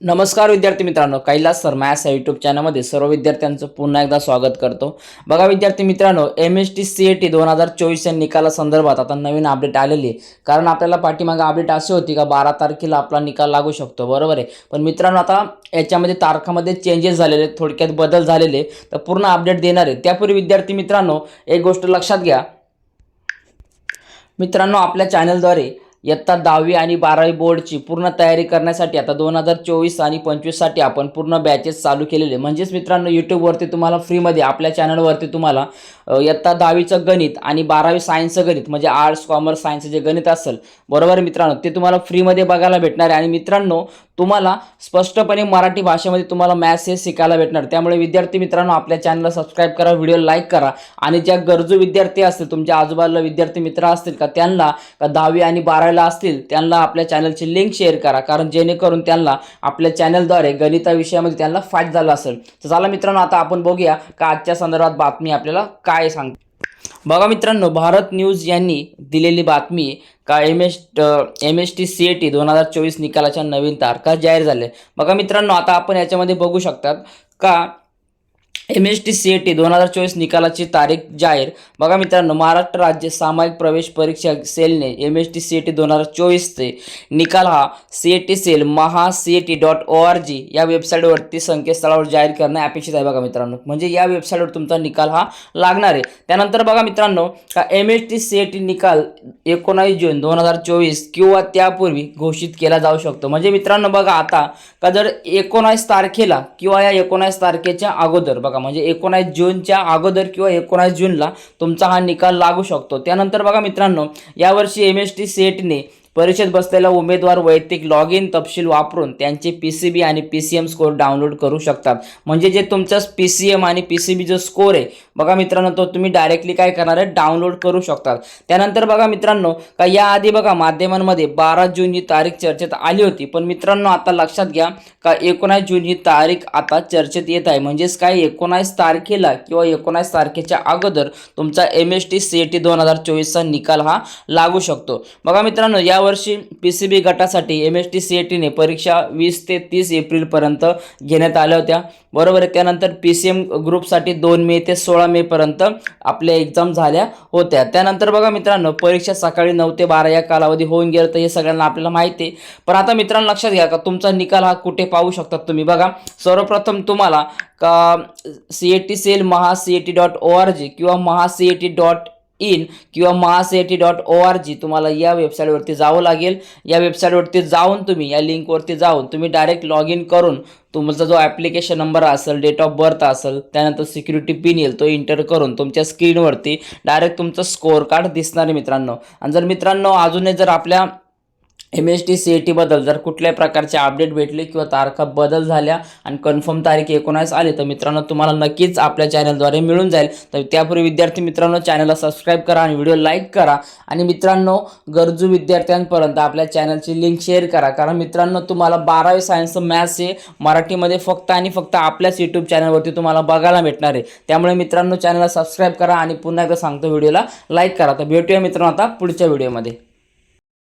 नमस्कार विद्यार्थी मित्रांनो कैलास सर या यूट्यूब चॅनलमध्ये सर्व विद्यार्थ्यांचं पुन्हा एकदा स्वागत करतो. बघा विद्यार्थी मित्रांनो M S T C A T दोन हजार चोवीस या निकालासंदर्भात आता नवीन अपडेट आलेली आहे. कारण आपल्याला पाठीमागे अपडेट अशी होती का बारा तारखेला आपला निकाल लागू शकतो. बरोबर आहे? पण मित्रांनो आता याच्यामध्ये तारखामध्ये चेंजेस झालेले थोडक्यात बदल झालेले तर पूर्ण अपडेट देणार आहे. त्यापूर्वी विद्यार्थी मित्रांनो एक गोष्ट लक्षात घ्या. मित्रांनो आपल्या चॅनलद्वारे इयत्ता दहावी आणि बारावी बोर्डची पूर्ण तयारी करण्यासाठी आता दोन हजार चोवीस आणि पंचवीससाठी आपण पूर्ण बॅचेस चालू केलेले. म्हणजेच मित्रांनो यूट्यूबवरती तुम्हाला फ्रीमध्ये आपल्या चॅनलवरती तुम्हाला इयत्ता दहावीचं गणित आणि बारावी सायन्सचं गणित म्हणजे आर्ट्स कॉमर्स सायन्सचं जे गणित असेल बरोबर मित्रांनो ते तुम्हाला फ्रीमध्ये बघायला भेटणार आहे. आणि मित्रांनो तुम्हाला स्पष्टपणे मराठी भाषेमध्ये तुम्हाला मॅथ्स हे शिकायला भेटणार. त्यामुळे विद्यार्थी मित्रांनो आपल्या चॅनलला सबस्क्राईब करा व्हिडिओ लाईक करा. आणि ज्या गरजू विद्यार्थी असतील तुमच्या आजूबाजूला विद्यार्थी मित्र असतील का त्यांना का दहावी आणि बारावीला असतील त्यांना आपल्या चॅनलची लिंक शेअर करा. कारण जेणेकरून त्यांना आपल्या चॅनलद्वारे गणिता विषयामध्ये त्यांना फायदा झाला असेल. तर चला मित्रांनो आता आपण बघूया का आजच्या संदर्भात बातमी आपल्याला काय सांगते. बघा मित्रांनो भारत न्यूज यांनी दिलेली बातमी का M S M S T C A T दोन हजार चोवीस निकालाच्या नवीन तारखा जाहीर झाल्या. बघा मित्रांनो आता आपण याच्यामध्ये बघू शकतात का M S T C A T दोन हजार चोवीस निकालाची तारीख जाहीर. बघा मित्रांनो महाराष्ट्र राज्य सामायिक प्रवेश परीक्षा सेलने M S T C A T दोन हजार चोवीसचे निकाल हा C A T cell Maha C A T dot O R G या वेबसाईटवरती संकेतस्थळावर जाहीर करणे अपेक्षित आहे बघा मित्रांनो. म्हणजे या वेबसाईटवर तुमचा निकाल हा लागणार आहे. त्यानंतर बघा मित्रांनो का M S T C A T निकाल एकोणावीस जून दोन हजार चोवीस किंवा त्यापूर्वी घोषित केला जाऊ शकतो. म्हणजे मित्रांनो बघा आता का जर एकोणावीस तारखेला किंवा या एकोणावीस तारखेच्या अगोदर बघा म्हणजे एकोणावीस जूनच्या अगोदर किंवा एकोणावीस जूनला तुमचा हा निकाल लागू शकतो. त्यानंतर बघा मित्रांनो यावर्षी एम एस टी सेटने परीक्षेत बसलेला उमेदवार वैयक्तिक लॉग इन तपशील वापरून त्यांचे पी सी बी आणि P C M score download करू शकतात. म्हणजे जे तुमचं पी सी एम आणि पी सी बी जो स्कोअर आहे बघा मित्रांनो तो तुम्ही डायरेक्टली काय करणार आहे? डाउनलोड करू शकतात. त्यानंतर बघा मित्रांनो का याआधी बघा माध्यमांमध्ये बारा जून ही तारीख चर्चेत आली होती. पण मित्रांनो आता लक्षात घ्या का एकोणास जून ही तारीख आता चर्चेत येत आहे. म्हणजेच काय? एकोणास तारखेला किंवा एकोणास तारखेच्या अगोदर तुमचा M S T C A T दोन हजार चोवीसचा निकाल हा लागू शकतो. बघा मित्रांनो या यावर्षी पी सी बी गटासाठी M S T C A टीने परीक्षा वीस ते तीस एप्रिलपर्यंत घेण्यात आल्या होत्या. बरोबर आहे त्यानंतर पी सी एम ग्रुपसाठी दोन मे ते सोळा मेपर्यंत आपल्या एक्झाम झाल्या होत्या. त्यानंतर बघा मित्रांनो परीक्षा सकाळी नऊ ते बारा या कालावधी होऊन गेलं तर हे सगळ्यांना आपल्याला माहिती आहे. पण आता मित्रांनो लक्षात घ्या का तुमचा निकाल हा कुठे पाहू शकतात तुम्ही? बघा सर्वप्रथम तुम्हाला का C A T cell Maha C A T dot O R G किंवा Maha C A T dot in किंवा Maha C A T dot O R G तुम्हाला या वेबसाईटवरती जावं लागेल. या वेबसाईटवरती जाऊन तुम्ही या लिंकवरती जाऊन तुम्ही डायरेक्ट लॉग इन करून तुमचा जो ॲप्लिकेशन नंबर असेल डेट ऑफ बर्थ असेल त्यानंतर सिक्युरिटी पिन येईल तो इंटर करून तुमच्या स्क्रीनवरती डायरेक्ट तुमचं स्कोअर कार्ड दिसणार आहे मित्रांनो. आणि जर मित्रांनो अजूनही जर आपल्या M S T C A टीबद्दल जर कुठल्याही प्रकारचे अपडेट भेटले किंवा तारखा बदल झाल्या आणि कन्फर्म तारीख एकोणास आली तर मित्रांनो तुम्हाला नक्कीच आपल्या चॅनलद्वारे मिळून जाईल. तर त्यापूर्वी विद्यार्थी मित्रांनो चॅनलला सबस्क्राईब करा आणि व्हिडिओ लाईक करा. आणि मित्रांनो गरजू विद्यार्थ्यांपर्यंत आपल्या चॅनलची लिंक शेअर करा. कारण मित्रांनो तुम्हाला बारावी सायन्स मॅथ्स हे मराठीमध्ये फक्त आणि फक्त आपल्याच यूट्यूब चॅनलवरती तुम्हाला बघायला भेटणार आहे. त्यामुळे मित्रांनो चॅनलला सबस्क्राईब करा आणि पुन्हा एकदा सांगतो व्हिडिओला लाईक करा. तर भेटूया मित्रांनो आता पुढच्या व्हिडिओमध्ये